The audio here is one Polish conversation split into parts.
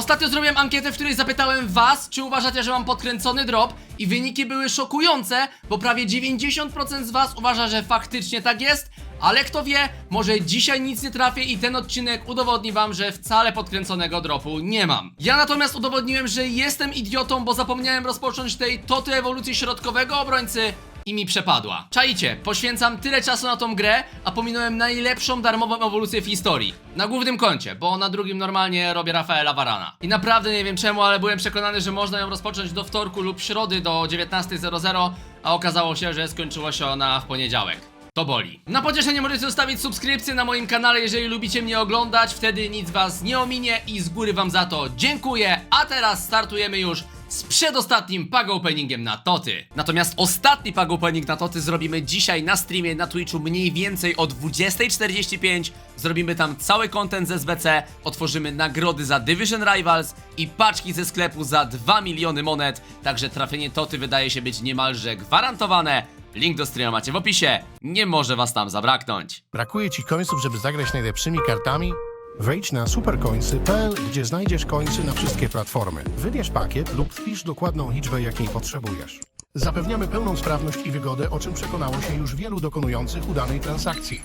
Ostatnio zrobiłem ankietę, w której zapytałem was, czy uważacie, że mam podkręcony drop? I wyniki były szokujące, bo prawie 90% z was uważa, że faktycznie tak jest, ale kto wie, może dzisiaj nic nie trafię i ten odcinek udowodni wam, że wcale podkręconego dropu nie mam. Ja natomiast udowodniłem, że jestem idiotą, bo zapomniałem rozpocząć tej toty ewolucji środkowego obrońcy i mi przepadła. Czajcie, poświęcam tyle czasu na tą grę, a pominąłem najlepszą darmową ewolucję w historii. Na głównym koncie, bo na drugim normalnie robię Rafaela Varana. I naprawdę nie wiem czemu, ale byłem przekonany, że można ją rozpocząć do wtorku lub środy do 19.00, a okazało się, że skończyła się ona w poniedziałek. To boli. Na pocieszenie możecie zostawić subskrypcję na moim kanale, jeżeli lubicie mnie oglądać, wtedy nic was nie ominie i z góry wam za to dziękuję. A teraz startujemy już z przedostatnim pag openingiem na Toty. Natomiast ostatni pag opening na Toty zrobimy dzisiaj na streamie na Twitchu mniej więcej o 20.45. Zrobimy tam cały content z SBC, otworzymy nagrody za Division Rivals i paczki ze sklepu za 2 miliony monet. Także trafienie Toty wydaje się być niemalże gwarantowane. Link do streama macie w opisie. Nie może was tam zabraknąć. Brakuje ci końców, żeby zagrać najlepszymi kartami? Wejdź na supercoinsy.pl, gdzie znajdziesz końcy na wszystkie platformy. Wybierz pakiet lub wpisz dokładną liczbę, jakiej potrzebujesz. Zapewniamy pełną sprawność i wygodę, o czym przekonało się już wielu dokonujących udanej transakcji.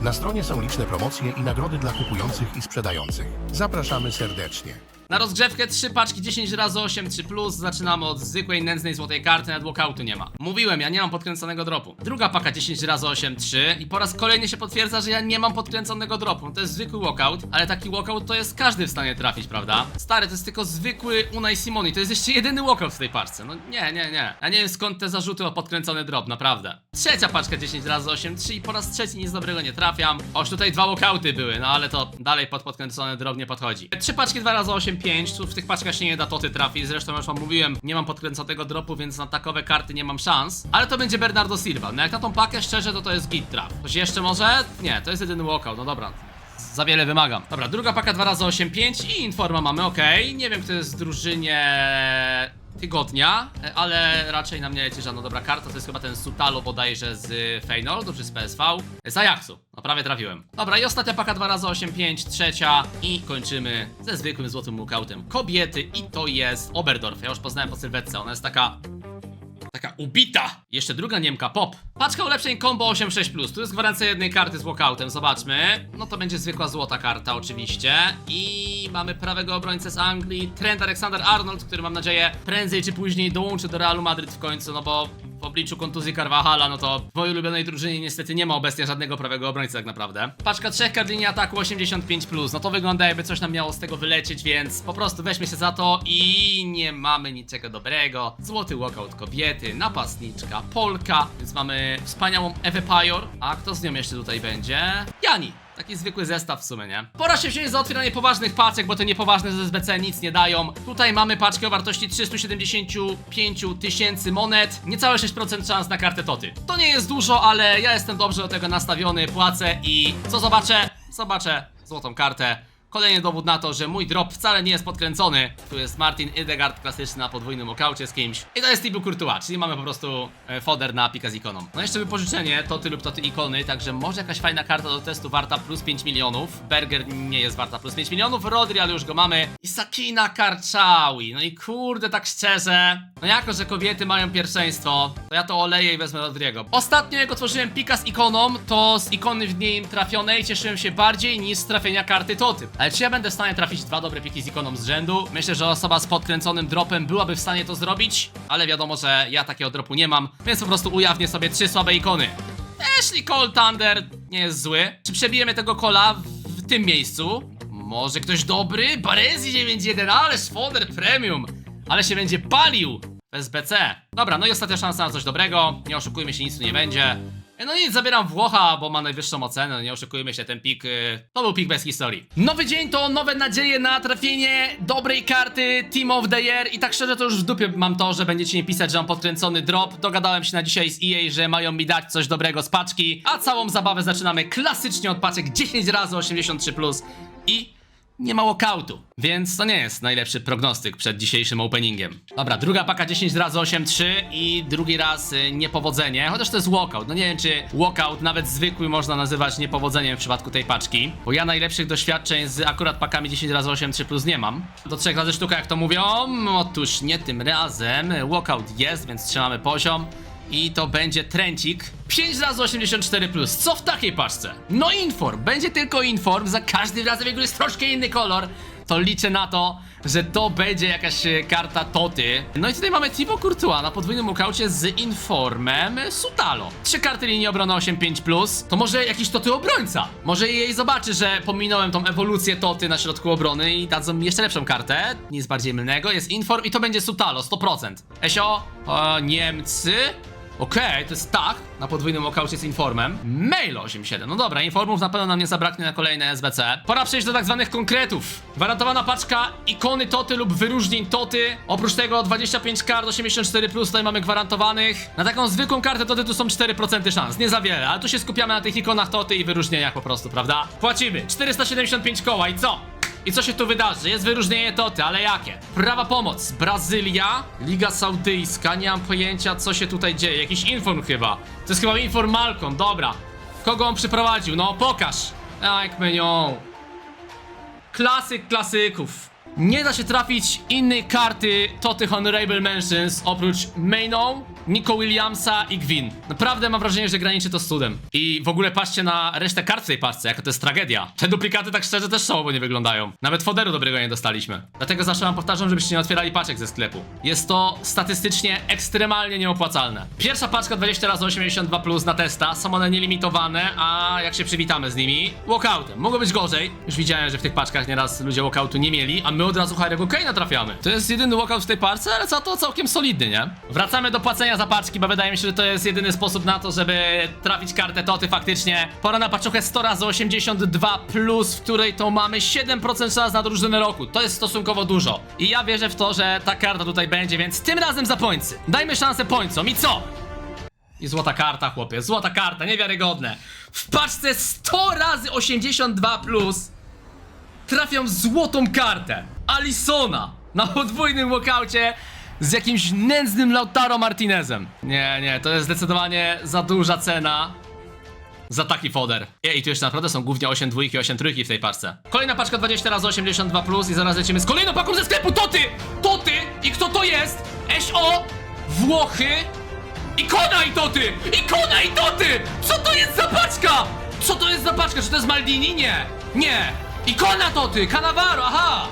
Na stronie są liczne promocje i nagrody dla kupujących i sprzedających. Zapraszamy serdecznie. Na rozgrzewkę 3 paczki 10 razy 8 3 plus. Zaczynamy od zwykłej nędznej złotej karty, nawet walkoutu nie ma. Mówiłem, ja nie mam podkręconego dropu. Druga paka 10 razy 8 3 i po raz kolejny się potwierdza, że ja nie mam podkręconego dropu. To jest zwykły walkout, ale taki walkout to jest każdy w stanie trafić, prawda? Stary, to jest tylko zwykły Unai Simoni. To jest jeszcze jedyny walkout w tej paczce. No nie, nie, nie. Ja nie wiem skąd te zarzuty o podkręcony drop, naprawdę. Trzecia paczka 10 razy 8 3 i po raz trzeci nic dobrego nie trafiam. Oż tutaj dwa walkouty były, no ale to dalej pod podkręcony drop nie podchodzi. Trzy paczki 2 razy 8 5 tu w tych paczkach się nie da toty trafić, zresztą już wam mówiłem, nie mam podkręconego dropu, więc na takowe karty nie mam szans. Ale to będzie Bernardo Silva. No jak na tą pakę szczerze, to to jest git trap. Coś jeszcze może? Nie, to jest jedyny walkout, no dobra. Za wiele wymagam. Dobra, druga paka 2 razy 8 5 i informa mamy, ok. Nie wiem kto jest w drużynie tygodnia, e, ale raczej na mnie leci żadna dobra karta. To jest chyba ten Sutalo bodajże z Feynoldu czy z PSV. Z Ajaxu. No prawie trafiłem. Dobra i ostatnia paka 2 razy 8 5 trzecia i kończymy ze zwykłym złotym lookoutem kobiety i to jest Oberdorf. Ja już poznałem po sylwetce, ona jest taka Taka ubita! Jeszcze druga Niemka, pop. Paczka ulepszeń combo 86+. Tu jest gwarancja jednej karty z walkoutem, zobaczmy. No to będzie zwykła złota karta oczywiście. I mamy prawego obrońcę z Anglii, Trent Alexander-Arnold, który mam nadzieję prędzej czy później dołączy do Realu Madryt w końcu, no bo obliczu kontuzji Carvajala, no to w mojej ulubionej drużynie niestety nie ma obecnie żadnego prawego obrońcy tak naprawdę. Paczka trzech kart linii ataku 85+, no to wygląda jakby coś nam miało z tego wylecieć, więc po prostu weźmy się za to i nie mamy niczego dobrego. Złoty walkout kobiety, napastniczka, Polka, więc mamy wspaniałą Ewę Pajor, a kto z nią jeszcze tutaj będzie? Jani! Taki zwykły zestaw w sumie, nie? Pora się wziąć za otwieranie poważnych paczek, bo te niepoważne z SBC nic nie dają. Tutaj mamy paczkę o wartości 375 tysięcy monet. Niecałe 6% szans na kartę Toty. To nie jest dużo, ale ja jestem dobrze do tego nastawiony, płacę i co zobaczę? Zobaczę złotą kartę. Kolejny dowód na to, że mój drop wcale nie jest podkręcony. Tu jest Martin Idegard klasyczny na podwójnym okaucie z kimś. I to jest Thibaut Courtois, czyli mamy po prostu e, foder na pika z ikoną. No jeszcze wypożyczenie, toty lub toty ikony, także może jakaś fajna karta do testu warta plus 5 milionów. Berger nie jest warta plus 5 milionów, Rodri, ale już go mamy. I Sakina Karczawi. No i kurde, tak szczerze, no jako, że kobiety mają pierwszeństwo, to ja to oleję i wezmę Rodriego. Ostatnio jak otworzyłem pika z ikoną, to z ikony w nim trafionej cieszyłem się bardziej niż z trafienia karty toty. Ale czy ja będę w stanie trafić dwa dobre piki z ikoną z rzędu? Myślę, że osoba z podkręconym dropem byłaby w stanie to zrobić, ale wiadomo, że ja takiego dropu nie mam, więc po prostu ujawnię sobie trzy słabe ikony. Ashley Cole Thunder nie jest zły. Czy przebijemy tego kola w, tym miejscu? Może ktoś dobry? Barezi 9.1, ale Foder Premium! Ale się będzie palił SBC. Dobra, no i ostatnia szansa na coś dobrego. Nie oszukujmy się, nic tu nie będzie. No nic, zabieram Włocha, bo ma najwyższą ocenę, no nie oszukujmy się, ten pik, y, to był pik bez historii. Nowy dzień to nowe nadzieje na trafienie dobrej karty Team of the Year i tak szczerze to już w dupie mam to, że będziecie mi pisać, że mam podkręcony drop. Dogadałem się na dzisiaj z EA, że mają mi dać coś dobrego z paczki, a całą zabawę zaczynamy klasycznie od paczek 10 razy 83+. Plus. I nie ma walkoutu, więc to nie jest najlepszy prognostyk przed dzisiejszym openingiem. Dobra, druga paka 10 razy 8-3 i drugi raz y, niepowodzenie, chociaż to jest walkout. No nie wiem, czy walkout nawet zwykły można nazywać niepowodzeniem w przypadku tej paczki, bo ja najlepszych doświadczeń z akurat pakami 10 razy 8-3 plus nie mam. Do trzech razy sztuka, jak to mówią, otóż nie tym razem. Walkout jest, więc trzymamy poziom. I to będzie trencik 5 razy 84 plus. Co w takiej paczce? No inform, będzie tylko inform, za każdym razem jak jest troszkę inny kolor. To liczę na to, że to będzie jakaś e, karta Toty. No i tutaj mamy Thibaut Courtois na podwójnym ukaucie z informem Sutalo. Trzy karty linii obrony 8-5 plus. To może jakiś Toty obrońca. Może jej zobaczy, że pominąłem tą ewolucję Toty na środku obrony i dadzą mi jeszcze lepszą kartę. Nic bardziej mylnego. Jest inform i to będzie Sutalo 100%. Esio, o, Niemcy. Okej, to jest tak, na podwójnym okaucie z informem. Mail 87. No dobra, informów na pewno nam nie zabraknie na kolejne SBC. Pora przejść do tak zwanych konkretów. Gwarantowana paczka ikony Toty lub wyróżnień Toty. Oprócz tego 25 kart 84 plus tutaj mamy gwarantowanych. Na taką zwykłą kartę Toty tu są 4% szans, nie za wiele, ale tu się skupiamy na tych ikonach Toty i wyróżnieniach po prostu, prawda? Płacimy 475 koła i co? I co się tu wydarzy? Jest wyróżnienie Toty, ale jakie? Prawa pomoc. Brazylia, Liga Saudyjska, nie mam pojęcia co się tutaj dzieje. Jakiś inform chyba. To jest chyba inform dobra. Kogo on przyprowadził? No pokaż. Jak menią. Klasyk klasyków. Nie da się trafić innej karty Toty Honorable Mentions oprócz Mainą, Nico Williamsa i Gwyn. Naprawdę mam wrażenie, że graniczy to z cudem. I w ogóle patrzcie na resztę kart w tej paczce, jaka to jest tragedia. Te duplikaty tak szczerze też słabo nie wyglądają. Nawet foderu dobrego nie dostaliśmy. Dlatego zawsze wam powtarzam, żebyście nie otwierali paczek ze sklepu. Jest to statystycznie ekstremalnie nieopłacalne. Pierwsza paczka 20 razy 82 plus na testa, są one nielimitowane, a jak się przywitamy z nimi? Walkoutem. Mogło być gorzej. Już widziałem, że w tych paczkach nieraz ludzie walkoutu nie mieli, a my od razu Harry'ego Kane'a trafiamy. To jest jedyny walkout w tej parce, ale za to całkiem solidny, nie? Wracamy do płacenia za paczki, bo wydaje mi się, że to jest jedyny sposób na to, żeby trafić kartę Toty faktycznie. Pora na paczuchę 100 razy 82 plus, w której to mamy 7% szans na drużynę roku. To jest stosunkowo dużo. I ja wierzę w to, że ta karta tutaj będzie, więc tym razem za pońcy. Dajmy szansę pońcom i co? I złota karta, chłopie, złota karta, niewiarygodne. W paczce 100 razy 82 plus trafiam złotą kartę. Alisona na podwójnym walkoucie z jakimś nędznym Lautaro Martinezem. Nie, nie, to jest zdecydowanie za duża cena za taki foder. Ej, tu jeszcze naprawdę są głównie 8 dwójki, 8 trójki w tej paczce. Kolejna paczka 20 razy 82 plus i zaraz lecimy z kolejną paką ze sklepu. Toty! Toty! I kto to jest? SO! Włochy! Ikona i Toty! Ikona i Toty! Co to jest za paczka? Co to jest za paczka? Czy to jest Maldini? Nie! Nie! Ikona Toty! Cannavaro, aha!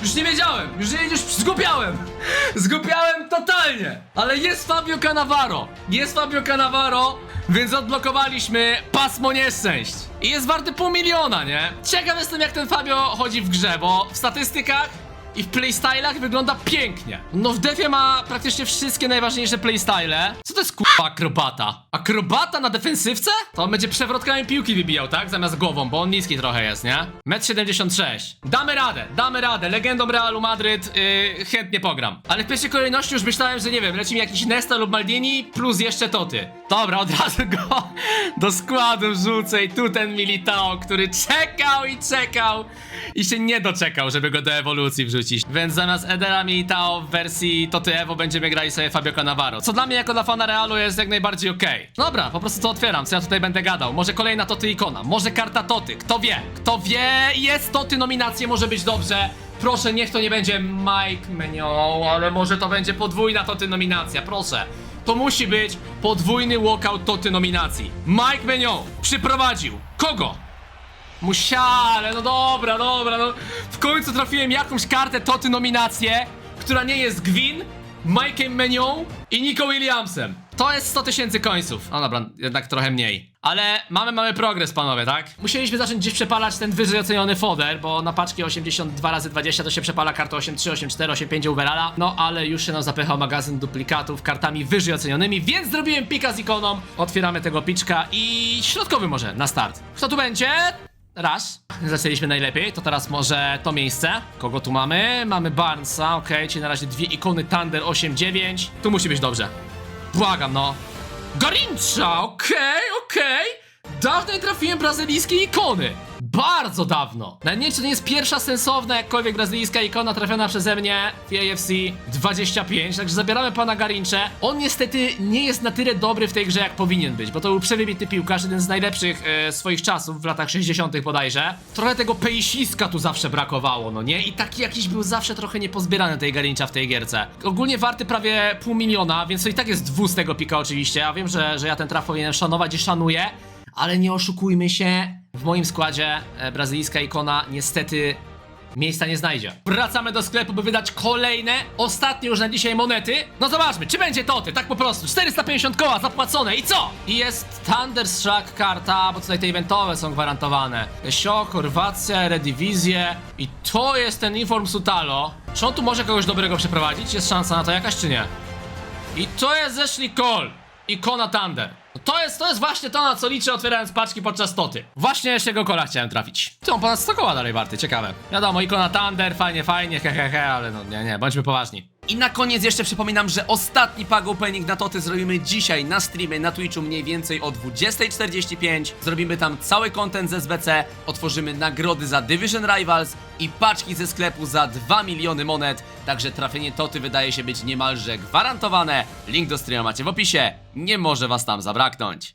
Już nie wiedziałem, już, nie- już zgubiałem. Zgubiałem totalnie. Ale jest Fabio Cannavaro. Jest Fabio Cannavaro, więc odblokowaliśmy pasmo nieszczęść. I jest warty pół miliona, nie? Ciekaw jestem jak ten Fabio chodzi w grze, bo w statystykach i w playstylach wygląda pięknie. No w defie ma praktycznie wszystkie najważniejsze playstyle. Co to jest kurwa akrobata? Akrobata na defensywce? To on będzie przewrotkami piłki wybijał, tak? Zamiast głową, bo on niski trochę jest, nie? 1,76 m. Damy radę, damy radę. Legendą Realu Madryt yy, chętnie pogram. Ale w pierwszej kolejności już myślałem, że nie wiem, leci mi jakiś Nesta lub Maldini plus jeszcze Toty. Dobra, od razu go do składu wrzucę i tu ten Militao, który czekał i czekał i się nie doczekał, żeby go do ewolucji wrzucić. Więc zamiast Edera Militao w wersji Toty Evo będziemy grali sobie Fabio Cannavaro. Co dla mnie jako dla fana Realu jest jak najbardziej okej. Dobra, po prostu to otwieram, co ja tutaj będę gadał. Może kolejna Toty ikona, może karta Toty, kto wie? Kto wie, jest Toty nominacje, może być dobrze. Proszę, niech to nie będzie Mike Menio, ale może to będzie podwójna Toty nominacja, proszę. To musi być podwójny walkout Toty nominacji. Mike Menio przyprowadził kogo? Musiale, no dobra, dobra, no. W końcu trafiłem jakąś kartę Toty nominację, która nie jest Gwyn, Mike'em Menion i Nico Williamsem. To jest 100 tysięcy końców. No dobra, jednak trochę mniej. Ale mamy, mamy progres, panowie, tak? Musieliśmy zacząć gdzieś przepalać ten wyżej oceniony foder, bo na paczki 82 razy 20 to się przepala karta 83, 84, 85 Uberala. No ale już się nam zapychał magazyn duplikatów kartami wyżej ocenionymi, więc zrobiłem pika z ikoną. Otwieramy tego piczka i środkowy może na start. Kto tu będzie? Raz. Zaczęliśmy najlepiej, to teraz może to miejsce. Kogo tu mamy? Mamy Barnesa, okej, czyli na razie dwie ikony Thunder 8-9. Tu musi być dobrze. Błagam, no. Garincha, okej, okej. Dawno nie trafiłem brazylijskiej ikony. Bardzo dawno. Czy to nie jest pierwsza sensowna jakkolwiek brazylijska ikona trafiona przeze mnie w AFC 25, także zabieramy pana Garincze. On niestety nie jest na tyle dobry w tej grze, jak powinien być, bo to był przewybitny piłkarz, jeden z najlepszych e, swoich czasów w latach 60. bodajże. Trochę tego pejsiska tu zawsze brakowało, no nie? I taki jakiś był zawsze trochę niepozbierany tej Garincza w tej gierce. Ogólnie warty prawie pół miliona, więc to i tak jest dwu z tego pika oczywiście. Ja wiem, że, że ja ten traf powinienem szanować i szanuję, ale nie oszukujmy się, w moim składzie e, brazylijska ikona niestety miejsca nie znajdzie. Wracamy do sklepu, by wydać kolejne, ostatnie już na dzisiaj monety. No zobaczmy, czy będzie toty, tak po prostu. 450 koła zapłacone i co? I jest Thunderstruck karta, bo tutaj te eventowe są gwarantowane. Sio, Chorwacja, Eredivisie i to jest ten Inform Sutalo. Czy on tu może kogoś dobrego przeprowadzić? Jest szansa na to jakaś, czy nie? I to jest Ashley Cole. Ikona Thunder. To jest, to jest właśnie to, na co liczę otwierając paczki podczas toty. Właśnie Ashley'ego Cola chciałem trafić. Ty on ponad 100 koła dalej warty, ciekawe. Wiadomo, ikona Thunder, fajnie, fajnie, hehehe, he, he, ale no nie, nie, bądźmy poważni. I na koniec jeszcze przypominam, że ostatni pack opening na toty zrobimy dzisiaj na streamie na Twitchu mniej więcej o 20.45. Zrobimy tam cały content z SBC, otworzymy nagrody za Division Rivals i paczki ze sklepu za 2 miliony monet. Także trafienie toty wydaje się być niemalże gwarantowane. Link do streama macie w opisie. Nie może was tam zabraknąć.